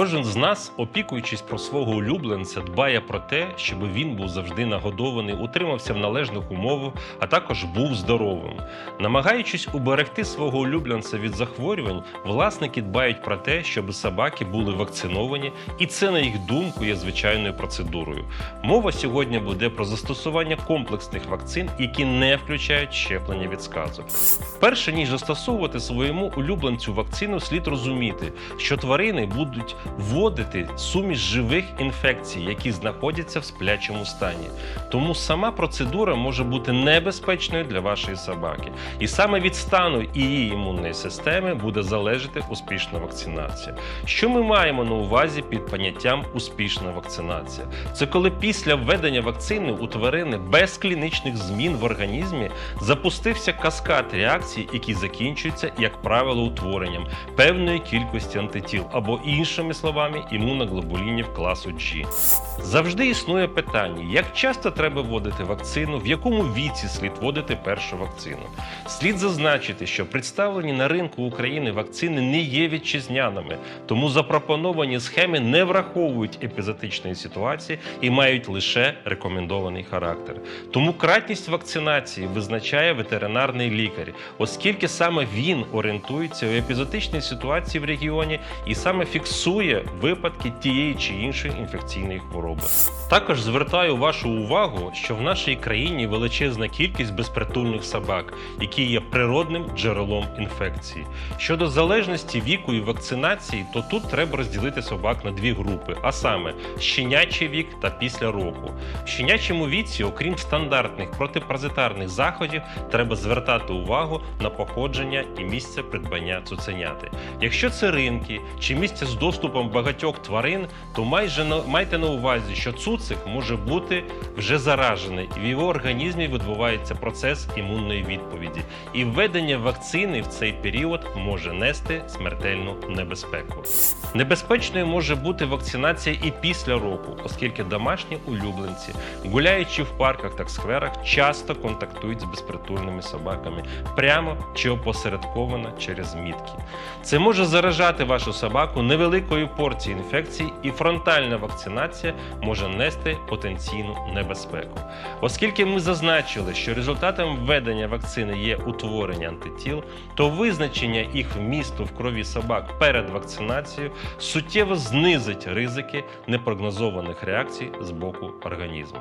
Кожен з нас, опікуючись про свого улюбленця, дбає про те, щоб він був завжди нагодований, утримався в належних умовах, а також був здоровим. Намагаючись уберегти свого улюбленця від захворювань, власники дбають про те, щоб собаки були вакциновані, і це, на їх думку, є звичайною процедурою. Мова сьогодні буде про застосування комплексних вакцин, які не включають щеплення від сказу. Перше ніж застосовувати своєму улюбленцю вакцину, слід розуміти, що тварини будуть вводити суміш живих інфекцій, які знаходяться в сплячому стані. Тому сама процедура може бути небезпечною для вашої собаки. І саме від стану її імунної системи буде залежати успішна вакцинація. Що ми маємо на увазі під поняттям успішна вакцинація? Це коли після введення вакцини у тварини без клінічних змін в організмі запустився каскад реакцій, які закінчуються, як правило, утворенням певної кількості антитіл або іншими словами імуноглобулінів класу G. Завжди існує питання, як часто треба вводити вакцину, в якому віці слід вводити першу вакцину. Слід зазначити, що представлені на ринку України вакцини не є вітчизняними, тому запропоновані схеми не враховують епізотичної ситуації і мають лише рекомендований характер. Тому кратність вакцинації визначає ветеринарний лікар, оскільки саме він орієнтується у епізотичній ситуації в регіоні і саме фіксує випадки тієї чи іншої інфекційної хвороби. Також звертаю вашу увагу, що в нашій країні величезна кількість безпритульних собак, які є природним джерелом інфекції. Щодо залежності віку і вакцинації, то тут треба розділити собак на дві групи, а саме щенячий вік та після року. В щенячому віці, окрім стандартних протипаразитарних заходів, треба звертати увагу на походження і місце придбання цуценяти. Якщо це ринки чи місця з доступом багатьох тварин, то майже майте на увазі, що цуцик може бути вже заражений, і в його організмі відбувається процес імунної відповіді. І введення вакцини в цей період може нести смертельну небезпеку. Небезпечною може бути вакцинація і після року, оскільки домашні улюбленці, гуляючи в парках та скверах, часто контактують з безпритульними собаками прямо чи опосередковано через мітки. Це може заражати вашу собаку невеликою порцією інфекцій, і фронтальна вакцинація може нести потенційну небезпеку. Оскільки ми зазначили, що результатом введення вакцини є утворення антитіл, то визначення їх вмісту в крові собак перед вакцинацією суттєво знизить ризики непрогнозованих реакцій з боку організму.